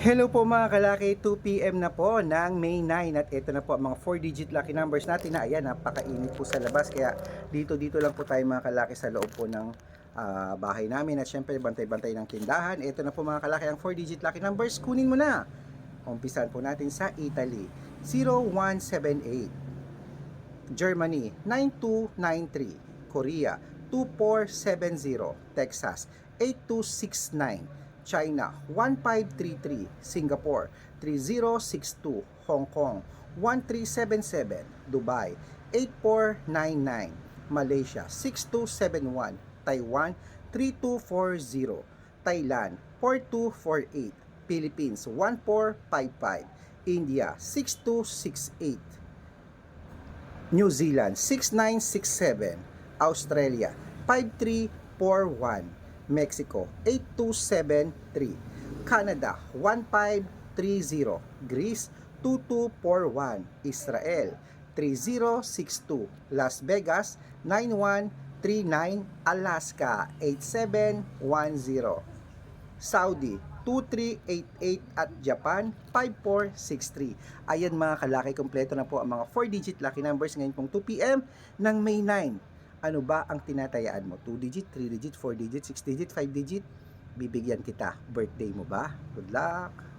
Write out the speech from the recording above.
Hello po mga kalaki, 2pm na po ng May 9 at ito na po ang mga 4-digit lucky numbers natin na ayan, napakainit po sa labas. Kaya dito dito lang po tayo mga kalaki sa loob po ng ah, bahay namin. At syempre bantay-bantay ng tindahan. Ito na po mga kalaki ang 4-digit lucky numbers, kunin mo na. Umpisan po natin sa Italy, 0178 Germany 9293, Korea 2470, Texas 8269, China 1533, Singapore 3062, Hong Kong 1377, Dubai 8499, Malaysia 6271, Taiwan 3240, Thailand 4248, Philippines 1455, India 6268, New Zealand 6967, Australia 5341, Mexico 8273, Canada 1530, Greece 2241, Israel 3062, Las Vegas 9139, Alaska 8710. Saudi 2388 at Japan 5463. Ayan mga kalaki, kompleto na po ang mga 4-digit lucky numbers ngayon pong 2pm ng May 9. Ano ba ang tinatayaan mo? 2-digit, 3-digit, 4-digit, 6-digit, 5-digit? Bibigyan kita. Birthday mo ba? Good luck!